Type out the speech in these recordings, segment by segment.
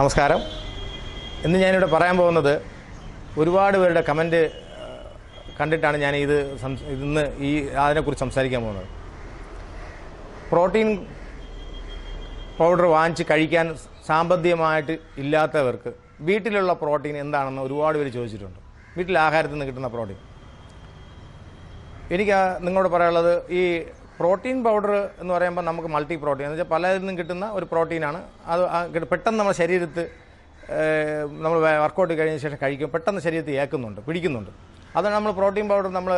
നമസ്കാരം. ഇന്ന് ഞാനിവിടെ പറയാൻ പോകുന്നത് ഒരുപാട് പേരുടെ കമന്റ് കണ്ടിട്ടാണ് ഞാൻ ഇത് ഇന്ന് ഈ അതിനെക്കുറിച്ച് സംസാരിക്കാൻ പോകുന്നത്. പ്രോട്ടീൻ പൗഡർ വാങ്ങിച്ച് കഴിക്കാൻ സാമ്പത്തികമായിട്ട് ഇല്ലാത്തവർക്ക് വീട്ടിലുള്ള പ്രോട്ടീൻ എന്താണെന്ന് ഒരുപാട് പേര് ചോദിച്ചിട്ടുണ്ട്. വീട്ടിലെ ആഹാരത്തിൽ നിന്ന് കിട്ടുന്ന പ്രോട്ടീൻ. എനിക്ക് നിങ്ങളോട് പറയാനുള്ളത് ഈ പ്രോട്ടീൻ പൗഡർ എന്ന് പറയുമ്പോൾ നമുക്ക് മൾട്ടി പ്രോട്ടീൻ എന്ന് വെച്ചാൽ പലതിൽ നിന്നും കിട്ടുന്ന ഒരു പ്രോട്ടീനാണ്. അത് പെട്ടെന്ന് നമ്മുടെ ശരീരത്ത് നമ്മൾ വർക്കൗട്ട് കഴിഞ്ഞ ശേഷം കഴിക്കും പെട്ടെന്ന് ശരീരത്തിൽ ഏക്കുന്നുണ്ട് പിടിക്കുന്നുണ്ട്. അതാണ് നമ്മൾ പ്രോട്ടീൻ പൗഡർ നമ്മൾ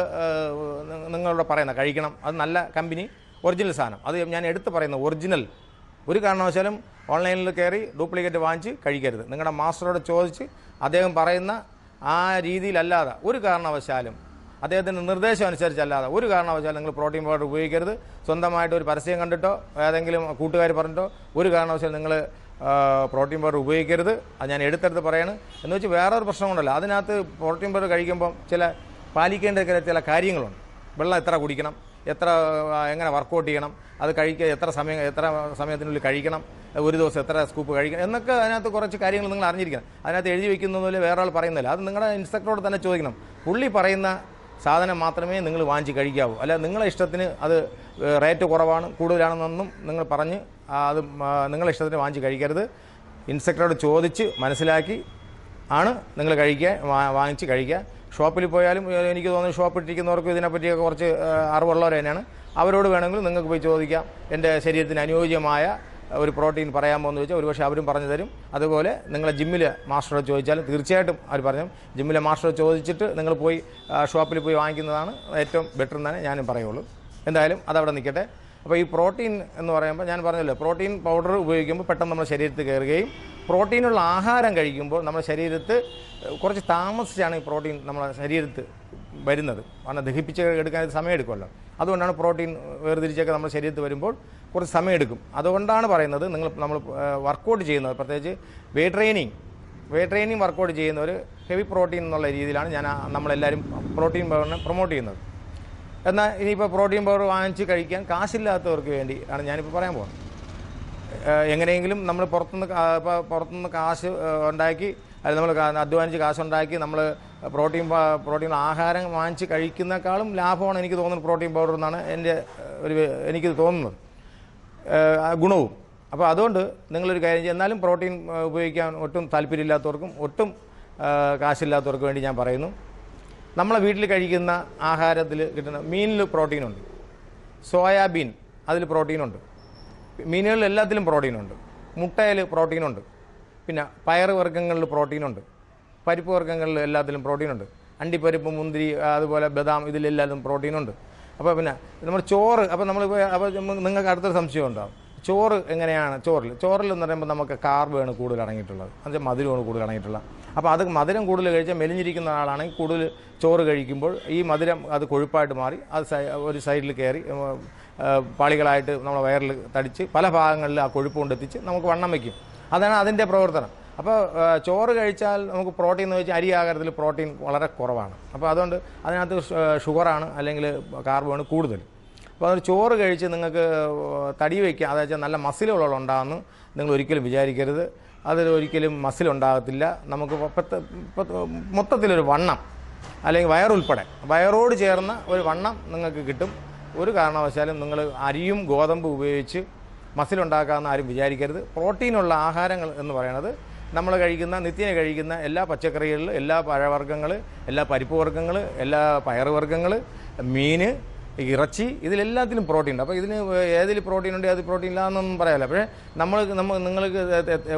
നിങ്ങളോട് പറയുന്നത്. കഴിക്കണം. അത് നല്ല കമ്പനി ഒറിജിനൽ സാധനം. അത് ഞാൻ എടുത്ത് പറയുന്നത് ഒറിജിനൽ. ഒരു കാരണവശാലും ഓൺലൈനിൽ കയറി ഡ്യൂപ്ലിക്കേറ്റ് വാങ്ങിച്ച് കഴിക്കരുത്. നിങ്ങളുടെ മാസ്റ്ററോട് ചോദിച്ച് അദ്ദേഹം പറയുന്ന ആ രീതിയിലല്ലാതെ ഒരു കാരണവശാലും അദ്ദേഹത്തിന്റെ നിർദ്ദേശം അനുസരിച്ചല്ലാതെ ഒരു കാരണവശാലും നിങ്ങൾ പ്രോട്ടീൻ പൗഡർ ഉപയോഗിക്കരുത്. സ്വന്തമായിട്ട് ഒരു പരസ്യം കണ്ടിട്ടോ ഏതെങ്കിലും കൂട്ടുകാർ പറഞ്ഞിട്ടോ ഒരു കാരണവശാലും നിങ്ങൾ പ്രോട്ടീൻ പൗഡർ ഉപയോഗിക്കരുത്. അത് ഞാൻ എടുത്തെടുത്ത് പറയാണ്. എന്ന് വെച്ച് വേറൊരു പ്രശ്നം കൊണ്ടല്ല അതിനകത്ത് പ്രോട്ടീൻ പൗഡർ കഴിക്കുമ്പം ചില പാലിക്കേണ്ട ചില കാര്യങ്ങളുണ്ട്. വെള്ളം എത്ര കുടിക്കണം എത്ര എങ്ങനെ വർക്കൗട്ട് ചെയ്യണം അത് കഴിക്കുക എത്ര സമയം എത്ര സമയത്തിനുള്ളിൽ കഴിക്കണം ഒരു ദിവസം എത്ര സ്കൂപ്പ് കഴിക്കണം എന്നൊക്കെ അതിനകത്ത് കുറച്ച് കാര്യങ്ങൾ നിങ്ങൾ അറിഞ്ഞിരിക്കണം. അതിനകത്ത് എഴുതി വെക്കുന്നതിൽ വേറെ ആൾ പറയുന്നില്ല. അത് നിങ്ങളുടെ ഇൻസ്ട്രക്ടറോട് തന്നെ ചോദിക്കണം. പുള്ളി പറയുന്ന സാധനം മാത്രമേ നിങ്ങൾ വാങ്ങിച്ച് കഴിക്കാവൂ. അല്ല നിങ്ങളെ ഇഷ്ടത്തിന് അത് റേറ്റ് കുറവാണ് കൂടുതലാണെന്നൊന്നും നിങ്ങൾ പറഞ്ഞ് അത് നിങ്ങളെ ഇഷ്ടത്തിന് വാങ്ങിച്ച് കഴിക്കരുത്. ഇൻസ്പെക്ടറോട് ചോദിച്ച് മനസ്സിലാക്കി ആണ് നിങ്ങൾ കഴിക്കുക വാങ്ങിച്ച് കഴിക്കുക. ഷോപ്പിൽ പോയാലും എനിക്ക് തോന്നുന്നു ഷോപ്പ് ഇട്ടിരിക്കുന്നവർക്കും ഇതിനെപ്പറ്റിയൊക്കെ കുറച്ച് അറിവുള്ളവർ തന്നെയാണ്. അവരോട് വേണമെങ്കിൽ നിങ്ങൾക്ക് പോയി ചോദിക്കാം. എന്റെ ശരീരത്തിന് അനുയോജ്യമായ ഒരു പ്രോട്ടീൻ പറയാമോ എന്ന് ചോദിച്ചാൽ ഒരുപക്ഷെ അവരും പറഞ്ഞു തരും. അതുപോലെ നിങ്ങളെ ജിമ്മിൽ മാസ്റ്ററോട് ചോദിച്ചാലും തീർച്ചയായിട്ടും അവർ പറഞ്ഞു ജിമ്മിലെ മാസ്റ്ററോട് ചോദിച്ചിട്ട് നിങ്ങൾ പോയി ഷോപ്പിൽ പോയി വാങ്ങിക്കുന്നതാണ് ഏറ്റവും ബെറ്റർ എന്ന് തന്നെ ഞാനും പറയുള്ളൂ. എന്തായാലും അതവിടെ നിൽക്കട്ടെ. അപ്പോൾ ഈ പ്രോട്ടീൻ എന്ന് പറയുമ്പോൾ ഞാൻ പറഞ്ഞല്ലോ പ്രോട്ടീൻ പൗഡർ ഉപയോഗിക്കുമ്പോൾ പെട്ടെന്ന് നമ്മുടെ ശരീരത്തിൽ കയറുകയും പ്രോട്ടീനുള്ള ആഹാരം കഴിക്കുമ്പോൾ നമ്മുടെ ശരീരത്ത് കുറച്ച് താമസിച്ചാണ് ഈ പ്രോട്ടീൻ നമ്മുടെ ശരീരത്ത് വരുന്നത്. കാരണം ദഹിപ്പിച്ച് എടുക്കാൻ സമയം സമയമെടുക്കുമല്ലോ അതുകൊണ്ടാണ് പ്രോട്ടീൻ വേർതിരിച്ചൊക്കെ നമ്മുടെ ശരീരത്തിൽ വരുമ്പോൾ കുറച്ച് സമയമെടുക്കും അതുകൊണ്ടാണ് പറയുന്നത് നിങ്ങൾ നമ്മൾ വർക്കൗട്ട് ചെയ്യുന്നത്. പ്രത്യേകിച്ച് വെയിറ്റ് ട്രെയിനിങ് വേ ട്രെയിനിങ് വർക്കൗട്ട് ചെയ്യുന്നവർ ഹെവി പ്രോട്ടീൻ എന്നുള്ള രീതിയിലാണ് ഞാൻ നമ്മളെല്ലാവരും പ്രോട്ടീൻ പൗഡറിനെ പ്രൊമോട്ട് ചെയ്യുന്നത്. എന്നാൽ ഇനിയിപ്പോൾ പ്രോട്ടീൻ പൗഡർ വാങ്ങിച്ച് കഴിക്കാൻ കാശില്ലാത്തവർക്ക് വേണ്ടി ആണ് ഞാനിപ്പോൾ പറയാൻ പോകുന്നത്. എങ്ങനെയെങ്കിലും നമ്മൾ പുറത്തുനിന്ന് ഇപ്പോൾ പുറത്തുനിന്ന് കാശ് ഉണ്ടാക്കി അത് നമ്മൾ അധ്വാനിച്ച് കാശുണ്ടാക്കി നമ്മൾ പ്രോട്ടീൻ പ്രോട്ടീൻ ആഹാരം വാങ്ങിച്ച് കഴിക്കുന്നേക്കാളും ലാഭമാണ് എനിക്ക് തോന്നുന്നത് പ്രോട്ടീൻ പൗഡർ എന്നാണ് എന്റെ ഒരു എനിക്ക് തോന്നുന്നത്. ഗുണവും. അപ്പോൾ അതുകൊണ്ട് നിങ്ങളൊരു കാര്യം ചെയ്യുക എന്നാലും പ്രോട്ടീൻ ഉപയോഗിക്കാൻ ഒട്ടും താല്പര്യമില്ലാത്തവർക്കും ഒട്ടും കാശില്ലാത്തവർക്കും വേണ്ടി ഞാൻ പറയുന്നു. നമ്മളെ വീട്ടിൽ കഴിക്കുന്ന ആഹാരത്തിൽ കിട്ടുന്ന മീനിൽ പ്രോട്ടീനുണ്ട്. സോയാബീൻ അതിൽ പ്രോട്ടീനുണ്ട്. മീനുകളിൽ എല്ലാത്തിലും പ്രോട്ടീനുണ്ട്. മുട്ടയിൽ പ്രോട്ടീനുണ്ട്. പിന്നെ പയർ വർഗങ്ങളിൽ പ്രോട്ടീനുണ്ട്. പരിപ്പ് വർഗങ്ങളിൽ എല്ലാത്തിലും പ്രോട്ടീനുണ്ട്. അണ്ടിപ്പരിപ്പ് മുന്തിരി അതുപോലെ ബദാം ഇതിലെല്ലാത്തിലും പ്രോട്ടീനുണ്ട്. അപ്പോൾ പിന്നെ നമ്മൾ ചോറ് അപ്പോൾ നമ്മൾ അപ്പോൾ നിങ്ങൾക്ക് അടുത്തൊരു സംശയം ഉണ്ടാവും. ചോറ് എങ്ങനെയാണ് ചോറിൽ? ചോറിൽ എന്ന് പറയുമ്പോൾ നമുക്ക് കാർബാണ് കൂടുതൽ അടങ്ങിയിട്ടുള്ളത്. അത് മധുരമാണ് കൂടുതൽ അടങ്ങിയിട്ടുള്ളത് അപ്പോൾ അത് മധുരം കൂടുതൽ കഴിച്ചാൽ മെലിഞ്ഞിരിക്കുന്ന ആളാണെങ്കിൽ കൂടുതൽ ചോറ് കഴിക്കുമ്പോൾ ഈ മധുരം അത് കൊഴുപ്പായിട്ട് മാറി അത് ഒരു സൈഡിൽ കയറി പാളികളായിട്ട് നമ്മൾ വയറിൽ തടിച്ച് പല ഭാഗങ്ങളിൽ ആ കൊഴുപ്പ് കൊണ്ടെത്തിച്ച് നമുക്ക് വണ്ണം വയ്ക്കും അതാണ് അതിന്റെ പ്രവർത്തനം. അപ്പോൾ ചോറ് കഴിച്ചാൽ നമുക്ക് പ്രോട്ടീൻ എന്ന് വെച്ചാൽ അരി ആഹാരത്തിൽ പ്രോട്ടീൻ വളരെ കുറവാണ്. അപ്പോൾ അതുകൊണ്ട് അതിനകത്ത് ഷുഗറാണ് അല്ലെങ്കിൽ കാർബോണ് കൂടുതൽ. അപ്പോൾ അതൊരു ചോറ് കഴിച്ച് നിങ്ങൾക്ക് തടി വയ്ക്കുക അതായത് വെച്ചാൽ നല്ല മസിലുകൾ ഉണ്ടാകുന്നു നിങ്ങൾ ഒരിക്കലും വിചാരിക്കരുത്. അതിൽ ഒരിക്കലും മസിൽ ഉണ്ടാകത്തില്ല. നമുക്ക് മൊത്തത്തിലൊരു വണ്ണം അല്ലെങ്കിൽ വയറുൾപ്പെടെ വയറോട് ചേർന്ന ഒരു വണ്ണം നിങ്ങൾക്ക് കിട്ടും. ഒരു കാരണവശാലും നിങ്ങൾ അരിയും ഗോതമ്പ് ഉപയോഗിച്ച് മസിലുണ്ടാക്കാമെന്ന് ആരും വിചാരിക്കരുത്. പ്രോട്ടീനുള്ള ആഹാരങ്ങൾ എന്ന് പറയുന്നത് നമ്മൾ കഴിക്കുന്ന നിത്യേന കഴിക്കുന്ന എല്ലാ പച്ചക്കറികളിൽ എല്ലാ പഴവർഗങ്ങൾ എല്ലാ പരിപ്പ് വർഗങ്ങൾ എല്ലാ പയറുവർഗങ്ങൾ മീൻ ഇറച്ചി ഇതിലെല്ലാത്തിലും പ്രോട്ടീൻ ഉണ്ട്. അപ്പോൾ ഇതിന് ഏതിൽ പ്രോട്ടീൻ ഉണ്ട് ഏത് പ്രോട്ടീൻ ഇല്ല എന്നൊന്നും പറയാമല്ലോ പക്ഷേ നമ്മൾ നമ്മൾ നിങ്ങൾക്ക്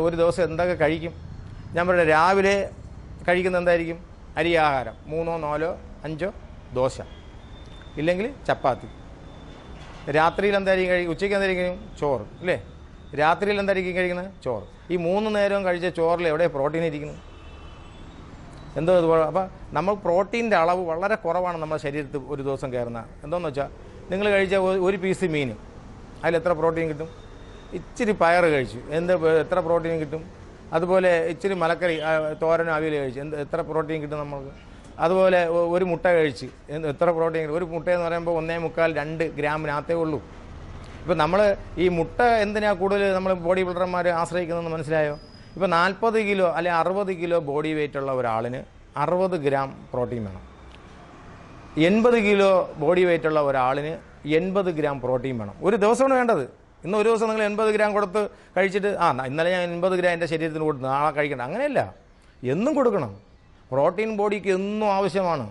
ഒരു ദിവസം എന്തൊക്കെ കഴിക്കും? ഞാൻ പറയാം രാവിലെ കഴിക്കുന്ന എന്തായിരിക്കും? അരി ആഹാരം. മൂന്നോ നാലോ അഞ്ചോ ദോശ. ഇല്ലെങ്കിൽ ചപ്പാത്തി. രാത്രിയിൽ എന്തായിരിക്കും കഴിക്കും ഉച്ചയ്ക്ക് എന്തായിരിക്കും ചോറ് അല്ലേ? രാത്രിയിൽ എന്തായിരിക്കും കഴിക്കുന്നത്? ചോറ്. ഈ മൂന്ന് നേരവും കഴിച്ച ചോറിൽ എവിടെ പ്രോട്ടീൻ ഇരിക്കുന്നത്? എന്തോ ഇതുപോലെ. അപ്പോൾ നമ്മൾ പ്രോട്ടീന്റെ അളവ് വളരെ കുറവാണ് നമ്മുടെ ശരീരത്തിൽ ഒരു ദിവസം കയറുന്ന. എന്തോന്ന് വെച്ചാൽ നിങ്ങൾ കഴിച്ച ഒരു- പീസ് മീൻ അതിൽ എത്ര പ്രോട്ടീൻ കിട്ടും? ഇച്ചിരി പയർ കഴിച്ചു. എന്ത് എത്ര പ്രോട്ടീൻ കിട്ടും? അതുപോലെ ഇച്ചിരി മലക്കറി തോരനും അവിയൽ കഴിച്ചു. എന്ത് എത്ര പ്രോട്ടീൻ കിട്ടും നമുക്ക് അതുപോലെ ഒരു മുട്ട കഴിച്ച്. എത്ര പ്രോട്ടീൻ ഒരു മുട്ട എന്ന് പറയുമ്പോൾ ഒന്നേ മുക്കാൽ രണ്ട് ഗ്രാമിനകത്തേ ഉള്ളൂ. ഇപ്പം നമ്മൾ ഈ മുട്ട എന്തിനാ കൂടുതൽ നമ്മൾ ബോഡി ബിൽഡർമാർ ആശ്രയിക്കുന്നതെന്ന് മനസ്സിലായോ? ഇപ്പോൾ നാൽപ്പത് കിലോ അല്ലെ അറുപത് കിലോ ബോഡി വെയിറ്റ് ഉള്ള ഒരാളിന് അറുപത് ഗ്രാം പ്രോട്ടീൻ വേണം. എൺപത് കിലോ ബോഡി വെയിറ്റ് ഉള്ള ഒരാളിന് എൺപത് ഗ്രാം പ്രോട്ടീൻ വേണം. ഒരു ദിവസമാണ് വേണ്ടത്. ഇന്ന് ഒരു ദിവസം നിങ്ങൾ എൺപത് ഗ്രാം കൊടുത്ത് കഴിച്ചിട്ട് ആ ഇന്നലെ ഞാൻ എൺപത് ഗ്രാം എന്റെ ശരീരത്തിന് കൊടുത്തു നാളെ കഴിക്കണം അങ്ങനെയല്ല. എന്നും കൊടുക്കണം. പ്രോട്ടീൻ ബോഡിക്ക് എന്നും ആവശ്യമാണ്.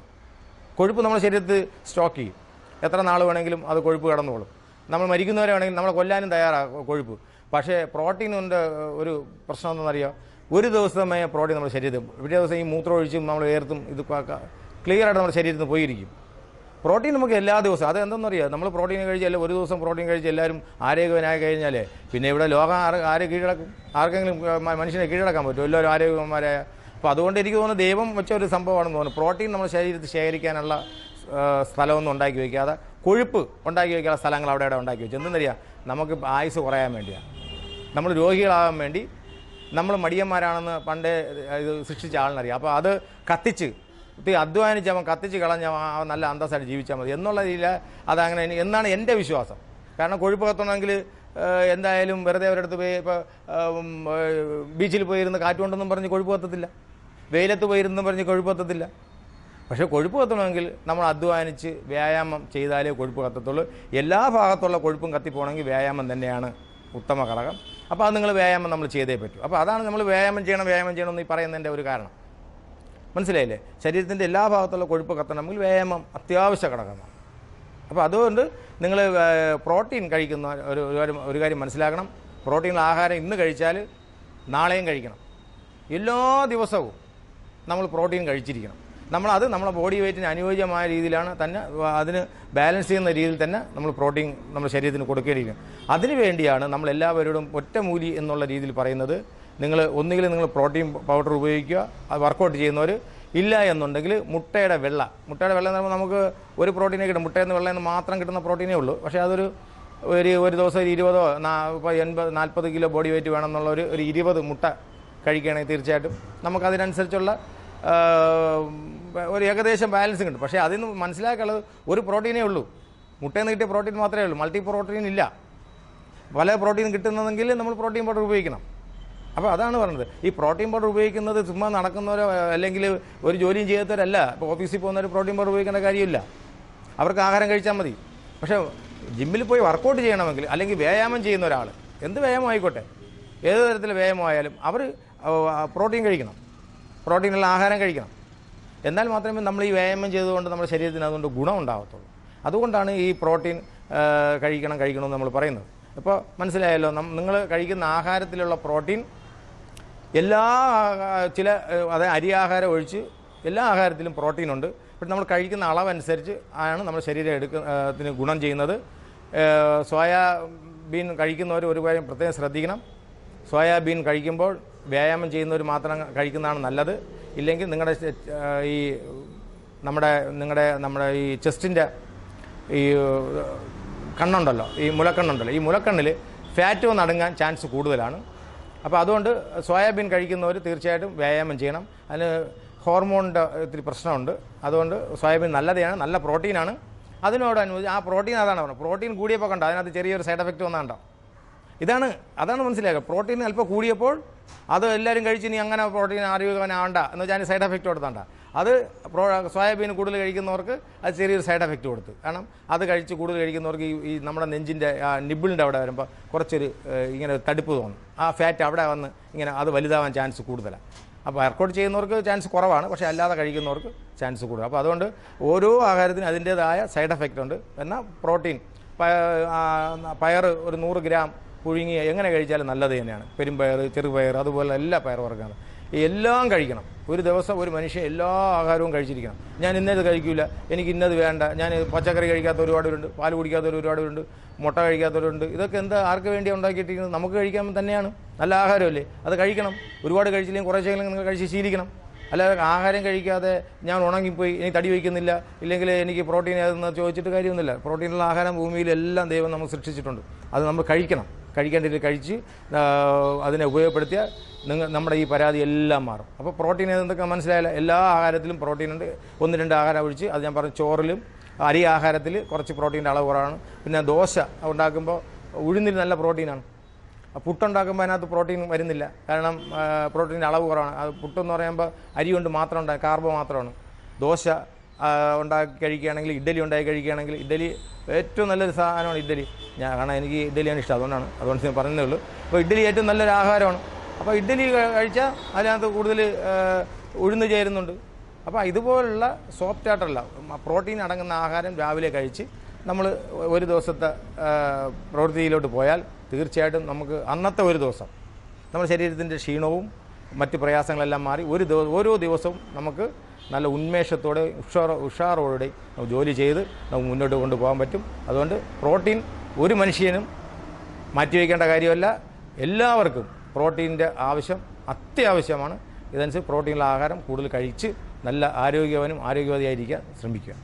കൊഴുപ്പ് നമ്മുടെ ശരീരത്തിൽ സ്റ്റോക്ക് ചെയ്യും. എത്ര നാൾ വേണമെങ്കിലും അത് കൊഴുപ്പ് കിടന്നോളും നമ്മൾ മരിക്കുന്നവരെ വേണമെങ്കിൽ നമ്മളെ കൊല്ലാനും തയ്യാറാണ് കൊഴുപ്പ്. പക്ഷേ പ്രോട്ടീനിന്റെ ഒരു പ്രശ്നം എന്താണെന്നറിയാം? ഒരു ദിവസമേ പ്രോട്ടീൻ നമ്മുടെ ശരീരത്തിൽ പിറ്റേ ദിവസം ഈ മൂത്രം ഒഴിച്ചും നമ്മൾ ഏർത്തും ഇത് ക്ലിയർ ആയിട്ട് നമ്മുടെ ശരീരത്തിൽ നിന്ന് പോയിരിക്കും. പ്രോട്ടീൻ നമുക്ക് എല്ലാ ദിവസവും അത് എന്തെന്നറിയാം? നമ്മൾ പ്രോട്ടീൻ കഴിച്ചാൽ ഒരു ദിവസം പ്രോട്ടീൻ കഴിച്ച് എല്ലാവരും ആരോഗ്യവനായി കഴിഞ്ഞാൽ പിന്നെ ഇവിടെ ലോകം ആര് കീഴടക്കും? ആർക്കെങ്കിലും മനുഷ്യനെ കീഴടക്കാൻ പറ്റും എല്ലാവരും ആരോഗ്യവാന്മാരായ അപ്പോൾ അതുകൊണ്ട് എനിക്ക് തോന്നുന്നു ദൈവം വെച്ച ഒരു സംഭവമാണെന്ന് തോന്നുന്നു. പ്രോട്ടീൻ നമ്മുടെ ശരീരത്തിൽ ശേഖരിക്കാനുള്ള സ്ഥലമൊന്നും ഉണ്ടാക്കി വയ്ക്കാതെ കൊഴുപ്പ് ഉണ്ടാക്കി വയ്ക്കാനുള്ള സ്ഥലങ്ങൾ അവിടെ അവിടെ ഉണ്ടാക്കി വെച്ചു. എന്തെന്നറിയാം? നമുക്ക് ആയുസ് കുറയാൻ വേണ്ടിയാണ് നമ്മൾ രോഗികളാകാൻ വേണ്ടി നമ്മൾ മടിയന്മാരാണെന്ന് പണ്ടേ ഇത് സൃഷ്ടിച്ച ആളിനറിയാം. അപ്പോൾ അത് കത്തിച്ച് അധ്വാനിച്ച് അവൻ കത്തിച്ച് കളഞ്ഞ നല്ല അന്തസ്സായിട്ട് ജീവിച്ചാൽ മതി. എന്നുള്ള രീതിയിൽ അതങ്ങനെ എന്നാണ് എന്റെ വിശ്വാസം. കാരണം കൊഴുപ്പ് കത്തണമെങ്കിൽ എന്തായാലും വെറുതെ അവരടുത്ത് പോയി ഇപ്പോൾ ബീച്ചിൽ പോയിരുന്ന് കാറ്റുകൊണ്ടെന്നും പറഞ്ഞ് കൊഴുപ്പ് കത്തത്തില്ല. വെയിലത്ത് പോയിരുന്നു പറഞ്ഞ് കൊഴുപ്പ് കത്തത്തില്ല. പക്ഷേ കൊഴുപ്പ് കത്തണമെങ്കിൽ നമ്മൾ അധ്വാനിച്ച് വ്യായാമം ചെയ്താലേ കൊഴുപ്പ് കത്തത്തുള്ളൂ. എല്ലാ ഭാഗത്തുള്ള കൊഴുപ്പും കത്തിപ്പോകണമെങ്കിൽ വ്യായാമം തന്നെയാണ് ഉത്തമ ഘടകം. അപ്പോൾ അത് നിങ്ങൾ വ്യായാമം നമ്മൾ ചെയ്തേ പറ്റൂ. അപ്പോൾ അതാണ് നമ്മൾ വ്യായാമം ചെയ്യണം വ്യായാമം ചെയ്യണം എന്ന് ഈ പറയുന്നതിന്റെ ഒരു കാരണം. മനസ്സിലായില്ലേ? ശരീരത്തിന്റെ എല്ലാ ഭാഗത്തുള്ള കൊഴുപ്പ് കത്തണമെങ്കിൽ വ്യായാമം അത്യാവശ്യ ഘടകമാണ്. അപ്പോൾ അതുകൊണ്ട് നിങ്ങൾ പ്രോട്ടീൻ കഴിക്കുന്ന ഒരു കാര്യം ഒരു കാര്യം മനസ്സിലാക്കണം. പ്രോട്ടീൻ ആഹാരം ഇന്ന് കഴിച്ചാൽ നാളെയും കഴിക്കണം. എല്ലാ ദിവസവും നമ്മൾ പ്രോട്ടീൻ കഴിച്ചിരിക്കണം. നമ്മളത് നമ്മുടെ ബോഡി വെയ്റ്റിന് അനുയോജ്യമായ രീതിയിലാണ് തന്നെ അതിന് ബാലൻസ് ചെയ്യുന്ന രീതിയിൽ തന്നെ നമ്മൾ പ്രോട്ടീൻ നമ്മുടെ ശരീരത്തിന് കൊടുക്കേണ്ടിയിരിക്കും അതിനു വേണ്ടിയാണ് നമ്മൾ എല്ലാവരോടും ഒറ്റമൂലി എന്നുള്ള രീതിയിൽ പറയുന്നത് നിങ്ങൾ ഒന്നുകിൽ നിങ്ങൾ പ്രോട്ടീൻ പൗഡർ ഉപയോഗിക്കുക അത് വർക്കൗട്ട് ചെയ്യുന്നവർ ഇല്ല എന്നുണ്ടെങ്കിൽ മുട്ടയുടെ വെള്ള മുട്ടയുടെ വെള്ളം എന്ന് പറയുമ്പോൾ നമുക്ക് ഒരു പ്രോട്ടീനെ കിട്ടും മുട്ടയിൽ നിന്ന് വെള്ളയിൽ നിന്ന് മാത്രം കിട്ടുന്ന പ്രോട്ടീനേ ഉള്ളൂ. പക്ഷേ അതൊരു ഒരു ഒരു ദിവസം ഒരു ഇരുപതോ ഇപ്പോൾ എൺപത് നാൽപ്പത് കിലോ ബോഡി വെയിറ്റ് വേണമെന്നുള്ള ഒരു ഒരു ഇരുപത് മുട്ട കഴിക്കുകയാണെങ്കിൽ തീർച്ചയായിട്ടും നമുക്കതിനനുസരിച്ചുള്ള ഒരു ഏകദേശം ബാലൻസ് ഉണ്ട് പക്ഷേ അതിൽ നിന്ന് മനസ്സിലാക്കാനുള്ളത് ഒരു പ്രോട്ടീനേ ഉള്ളൂ. മുട്ടയിൽ നിന്ന് കിട്ടിയ പ്രോട്ടീൻ മാത്രമേ ഉള്ളൂ. മൾട്ടി പ്രോട്ടീൻ ഇല്ല. പല പ്രോട്ടീൻ കിട്ടുന്നതെങ്കിൽ നമ്മൾ പ്രോട്ടീൻ പൗഡർ ഉപയോഗിക്കണം. അപ്പോൾ അതാണ് പറഞ്ഞത്. ഈ പ്രോട്ടീൻ പൗഡർ ഉപയോഗിക്കുന്നത് ചുമ്മാ നടക്കുന്നവരോ അല്ലെങ്കിൽ ഒരു ജോലിയും ചെയ്യാത്തവരല്ല. ഇപ്പോൾ ഓഫീസിൽ പോകുന്നവർ പ്രോട്ടീൻ പൗഡർ ഉപയോഗിക്കേണ്ട കാര്യമില്ല. അവർക്ക് ആഹാരം കഴിച്ചാൽ മതി. പക്ഷേ ജിമ്മിൽ പോയി വർക്കൗട്ട് ചെയ്യണമെങ്കിൽ അല്ലെങ്കിൽ വ്യായാമം ചെയ്യുന്ന ഒരാൾ എന്ത് വ്യായാമം ആയിക്കോട്ടെ. ഏത് തരത്തിലെ വ്യായാമമായാലും അവർ പ്രോട്ടീൻ കഴിക്കണം. പ്രോട്ടീനുള്ള ആഹാരം കഴിക്കണം. എന്നാൽ മാത്രമേ നമ്മൾ ഈ വ്യായാമം ചെയ്തുകൊണ്ട് നമ്മുടെ ശരീരത്തിന് അതുകൊണ്ട് ഗുണം ഉണ്ടാകത്തുള്ളൂ അതുകൊണ്ടാണ് ഈ പ്രോട്ടീൻ കഴിക്കണം കഴിക്കണമെന്ന് നമ്മൾ പറയുന്നത്. ഇപ്പോൾ മനസ്സിലായല്ലോ നിങ്ങൾ കഴിക്കുന്ന ആഹാരത്തിലുള്ള പ്രോട്ടീൻ എല്ലാ ചില അതായത് അരി ആഹാരം ഒഴിച്ച് എല്ലാ ആഹാരത്തിലും പ്രോട്ടീൻ ഉണ്ട്. പക്ഷെ നമ്മൾ കഴിക്കുന്ന അളവനുസരിച്ച് ആണ് നമ്മുടെ ശരീരം എടുക്കുന്നതിന് ഗുണം ചെയ്യുന്നത്. സോയാബീൻ കഴിക്കുന്നവർ ഒരു കാര്യം പ്രത്യേകം ശ്രദ്ധിക്കണം. സോയാബീൻ കഴിക്കുമ്പോൾ വ്യായാമം ചെയ്യുന്നവർ മാത്രം കഴിക്കുന്നതാണ് നല്ലത്. ഇല്ലെങ്കിൽ നിങ്ങളുടെ ഈ നമ്മുടെ നിങ്ങളുടെ നമ്മുടെ ഈ ചെസ്റ്റിന്റെ ഈ കണ്ണുണ്ടല്ലോ ഈ മുലക്കണ്ണുണ്ടല്ലോ. ഈ മുലക്കണ്ണിൽ ഫാറ്റ് വന്ന് അടങ്ങാൻ ചാൻസ് കൂടുതലാണ്. അപ്പോൾ അതുകൊണ്ട് സോയാബീൻ കഴിക്കുന്നവർ തീർച്ചയായിട്ടും വ്യായാമം ചെയ്യണം. അതിന് ഹോർമോണിന്റെ ഇത്തിരി പ്രശ്നമുണ്ട്. അതുകൊണ്ട് സോയാബീൻ നല്ലതാണ് നല്ല പ്രോട്ടീനാണ്. അതിനോട് അനുവദിച്ച് ആ പ്രോട്ടീൻ അതാണ് പറഞ്ഞത്. പ്രോട്ടീൻ കൂടിയപ്പോൾ കണ്ടോ അതിനകത്ത് ചെറിയൊരു സൈഡ് എഫക്റ്റ് വന്നാണ്ടോ ഇതാണ് അതാണ് മനസ്സിലാക്കുക പ്രോട്ടീൻ അല്പം കൂടിയപ്പോൾ അത് എല്ലാവരും കഴിച്ച് ഇനി അങ്ങനെ പ്രോട്ടീൻ ആരോഗ്യവാനാവണ്ട എന്ന് വെച്ചാൽ സൈഡ് എഫക്റ്റ് കൊടുത്തണ്ട. അത് പ്രോ സോയാബീൻ കൂടുതൽ കഴിക്കുന്നവർക്ക് അത് ചെറിയൊരു സൈഡ് എഫക്റ്റ് കൊടുത്ത്. കാരണം അത് കഴിച്ച് കൂടുതൽ കഴിക്കുന്നവർക്ക് ഈ ഈ നമ്മുടെ നെഞ്ചിന്റെ ആ നിബിളിന്റെ അവിടെ വരുമ്പോൾ കുറച്ചൊരു ഇങ്ങനെ തടുപ്പ് തോന്നും. ആ ഫാറ്റ് അവിടെ വന്ന് ഇങ്ങനെ അത് വലുതാവാൻ ചാൻസ് കൂടുതലാണ് അപ്പോൾ വർക്കൗട്ട് ചെയ്യുന്നവർക്ക് ചാൻസ് കുറവാണ്. പക്ഷേ അല്ലാതെ കഴിക്കുന്നവർക്ക് ചാൻസ് കൂടുതൽ അപ്പോൾ അതുകൊണ്ട് ഓരോ ആഹാരത്തിനും അതിന്റേതായ സൈഡ് എഫക്റ്റ് ഉണ്ട്. എന്നാൽ പ്രോട്ടീൻ പയർ ഒരു നൂറ് ഗ്രാം പുഴുങ്ങി എങ്ങനെ കഴിച്ചാലും നല്ലത് തന്നെയാണ്. പെരുമ്പയർ ചെറുപയർ അതുപോലെ എല്ലാ പയറുവർഗങ്ങളും എല്ലാം കഴിക്കണം. ഒരു ദിവസം ഒരു മനുഷ്യൻ എല്ലാ ആഹാരവും കഴിച്ചിരിക്കണം. ഞാൻ ഇന്നത് കഴിക്കില്ല എനിക്ക് ഇന്നത് വേണ്ട. ഞാൻ പച്ചക്കറി കഴിക്കാത്ത ഒരുപാടുണ്ട് പാൽ കുടിക്കാത്തവർ ഒരുപാടുണ്ട് മുട്ട കഴിക്കാത്തവരുണ്ട് ഇതൊക്കെ എന്താ ആർക്ക് വേണ്ടി ഉണ്ടാക്കിയിട്ടിരിക്കുന്നത്? നമുക്ക് കഴിക്കാൻ തന്നെയാണ്. നല്ല ആഹാരമല്ലേ? അത് കഴിക്കണം. ഒരുപാട് കഴിച്ചില്ലെങ്കിൽ കുറച്ചെങ്കിലും നിങ്ങൾ കഴിച്ച് ശീലിക്കണം. അല്ലാതെ ആഹാരം കഴിക്കാതെ ഞാൻ ഉണങ്ങിപ്പോയി എനിക്ക് തടി വയ്ക്കുന്നില്ല ഇല്ലെങ്കിൽ എനിക്ക് പ്രോട്ടീൻ ഏതെന്ന് ചോദിച്ചിട്ട് കാര്യമൊന്നുമില്ല. പ്രോട്ടീനുള്ള ആഹാരം ഭൂമിയിലെല്ലാം ദൈവം നമ്മൾ സൃഷ്ടിച്ചിട്ടുണ്ട്. അത് നമ്മൾ കഴിക്കണം. കഴിക്കേണ്ടത് കഴിച്ച് അതിനെ ഉപയോഗപ്പെടുത്തിയ നിങ്ങൾ നമ്മുടെ ഈ പരാതി എല്ലാം മാറും. അപ്പോൾ പ്രോട്ടീൻ എന്തൊക്കെ മനസ്സിലായാലും? എല്ലാ ആഹാരത്തിലും പ്രോട്ടീൻ ഉണ്ട്. ഒന്ന് രണ്ട് ആഹാരം ഒഴിച്ച് അത് ഞാൻ പറഞ്ഞു ചോറിലും അരി ആഹാരത്തിൽ കുറച്ച് പ്രോട്ടീന്റെ അളവ് കുറവാണ്. പിന്നെ ദോശ ഉണ്ടാക്കുമ്പോൾ ഉഴുന്നിൽ നല്ല പ്രോട്ടീനാണ്. പുട്ടുണ്ടാക്കുമ്പോൾ അതിനകത്ത് പ്രോട്ടീൻ വരുന്നില്ല. കാരണം പ്രോട്ടീന്റെ അളവ് കുറവാണ്. അത് പുട്ടെന്ന് പറയുമ്പോൾ അരി കൊണ്ട് മാത്രം ഉണ്ടാകും കാർബോ മാത്രമാണ്. ദോശ ഉണ്ടാക്കി കഴിക്കുകയാണെങ്കിൽ ഇഡ്ഡലി ഉണ്ടാക്കി കഴിക്കുകയാണെങ്കിൽ ഇഡ്ഡലി ഏറ്റവും നല്ലൊരു സാധനമാണ് ഇഡ്ഡലി. ഞാൻ കാരണം എനിക്ക് ഇഡ്ഡലിയാണ് ഇഷ്ടം അതുകൊണ്ടാണ് അതുകൊണ്ട് ഞാൻ പറഞ്ഞതേ ഉള്ളൂ. അപ്പോൾ ഇഡ്ഡലി ഏറ്റവും നല്ലൊരു ആഹാരമാണ്. അപ്പോൾ ഇഡ്ഡലി കഴിച്ചാൽ അതിനകത്ത് കൂടുതൽ ഉഴുന്ന് ചേരുന്നുണ്ട്. അപ്പോൾ ഇതുപോലുള്ള സോഫ്റ്റ് ആയിട്ടുള്ള പ്രോട്ടീൻ അടങ്ങുന്ന ആഹാരം രാവിലെ കഴിച്ച് നമ്മൾ ഒരു ദിവസത്തെ പ്രവൃത്തിയിലോട്ട് പോയാൽ തീർച്ചയായിട്ടും നമുക്ക് അന്നത്തെ ഒരു ദിവസം നമ്മുടെ ശരീരത്തിന്റെ ക്ഷീണവും മറ്റ് പ്രയാസങ്ങളെല്ലാം മാറി ഒരു ദിവസം ഓരോ ദിവസവും നമുക്ക് നല്ല ഉന്മേഷത്തോടെ ഉഷാർ ഉഷാറോടെ ജോലി ചെയ്ത് നമുക്ക് മുന്നോട്ട് കൊണ്ടുപോകാൻ പറ്റും. അതുകൊണ്ട് പ്രോട്ടീൻ ഒരു മനുഷ്യനും മാറ്റിവെക്കേണ്ട കാര്യമല്ല. എല്ലാവർക്കും പ്രോട്ടീന്റെ ആവശ്യം അത്യാവശ്യമാണ്. ഇതനുസരിച്ച് പ്രോട്ടീനുള്ള ആഹാരം കൂടുതൽ കഴിച്ച് നല്ല ആരോഗ്യവാനും ആരോഗ്യവതിയായിരിക്കാൻ ശ്രമിക്കുക.